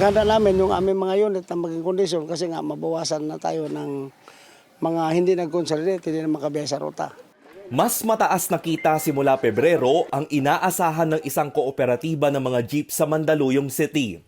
Pinaghanda namin yung aming mga unit na maging kondisyon kasi nga mabawasan na tayo ng mga hindi nag-consolidate, hindi na makabiyahe sa ruta. Mas mataas na kita simula Pebrero ang inaasahan ng isang kooperatiba ng mga jeep sa Mandaluyong City.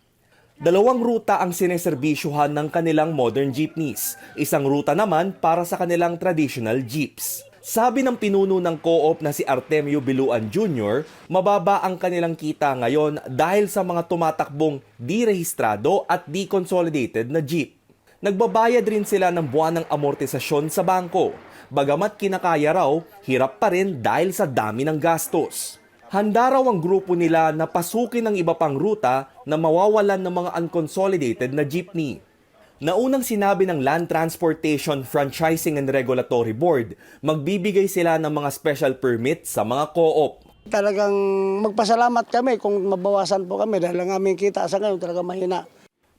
Dalawang ruta ang sineserbisyuhan ng kanilang modern jeepneys. Isang ruta naman para sa kanilang traditional jeeps. Sabi ng pinuno ng co-op na si Artemio Biluan Jr., mababa ang kanilang kita ngayon dahil sa mga tumatakbong di-rehistrado at di-consolidated na jeep. Nagbabayad rin sila ng buwan ng amortisasyon sa bangko. Bagamat kinakaya raw, hirap pa rin dahil sa dami ng gastos. Handa raw ang grupo nila na pasukin ang iba pang ruta na mawawalan ng mga unconsolidated na jeepney. Naunang sinabi ng Land Transportation Franchising and Regulatory Board, magbibigay sila ng mga special permit sa mga co-op. Talagang magpasalamat kami kung mabawasan po kami dahil ang aming kita sa ngayon talaga mahina.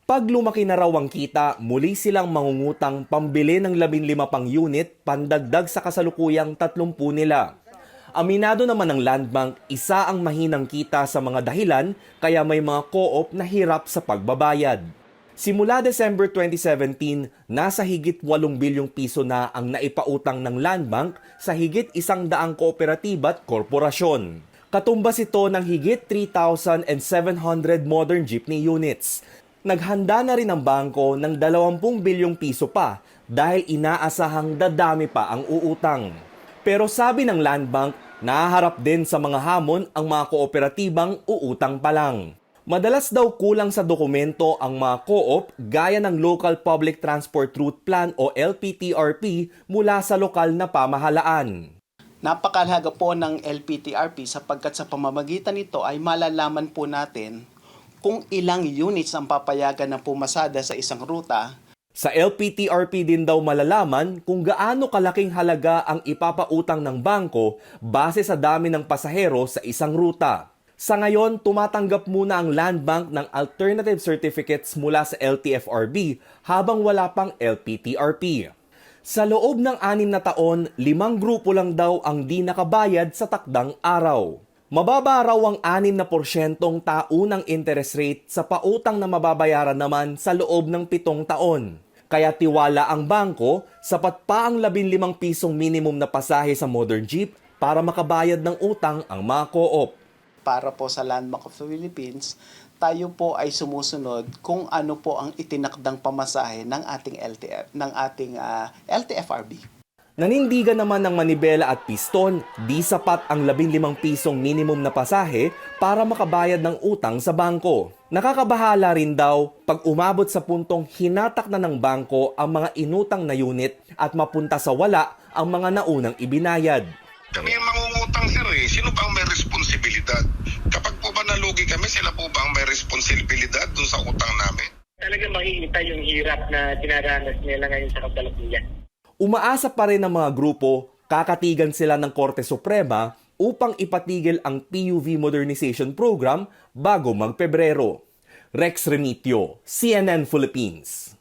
Pag lumaki na raw ang kita, muli silang mangungutang pambili ng 15 pang unit pandagdag sa kasalukuyang 30 nila. Aminado naman ng Land Bank, isa ang mahinang kita sa mga dahilan kaya may mga co-op na hirap sa pagbabayad. Simula December 2017, nasa higit 8 bilyong piso na ang naipautang ng Land Bank sa higit isang daang kooperatiba at korporasyon. Katumbas ito ng higit 3,700 modern jeepney units. Naghanda na rin ang bangko ng 20 bilyong piso pa dahil inaasahang dadami pa ang uutang. Pero sabi ng Land Bank, nahaharap din sa mga hamon ang mga kooperatibang uutang pa lang. Madalas daw kulang sa dokumento ang mga co-op gaya ng Local Public Transport Route Plan o LPTRP mula sa lokal na pamahalaan. Napakahalaga po ng LPTRP sapagkat sa pamamagitan nito ay malalaman po natin kung ilang units ang papayagan na pumasada sa isang ruta Sa LPTRP din daw malalaman kung gaano kalaking halaga ang ipapautang ng bangko base sa dami ng pasahero sa isang ruta. Sa ngayon, tumatanggap muna ang Land Bank ng alternative certificates mula sa LTFRB habang wala pang LPTRP. Sa loob ng anim na taon, limang grupo lang daw ang di nakabayad sa takdang araw. Mababa raw ang 6 na porsyentong taunang interest rate sa pautang na mababayaran naman sa loob ng pitong taon. Kaya tiwala ang bangko, sapat pa ang 15 pisong minimum na pasahe sa modern jeep para makabayad ng utang ang mga co-op. Para po sa Landmark of the Philippines, tayo po ay sumusunod kung ano po ang itinakdang pamasahe ng ating LTF, ng ating ah, LTFRB. Nanindigan naman ng manibela at piston, di sapat ang 15 pisong minimum na pasahe para makabayad ng utang sa bangko. Nakakabahala rin daw pag umabot sa puntong hinatak na ng bangko ang mga inutang na unit at mapunta sa wala ang mga naunang ibinayad. Kami ang mangungutang sir eh. Sino ba ang may responsibilidad? Kapag po ba nalugi kami, sila po ba ang may responsibilidad dun sa utang namin? talaga makikita yung hirap na dinaranas nila ngayon sa kasalukuyan. Umaasa pa rin ang mga grupo, kakatigan sila ng Korte Suprema upang ipatigil ang PUV Modernization Program bago magpebrero. Rex Remitio, CNN Philippines.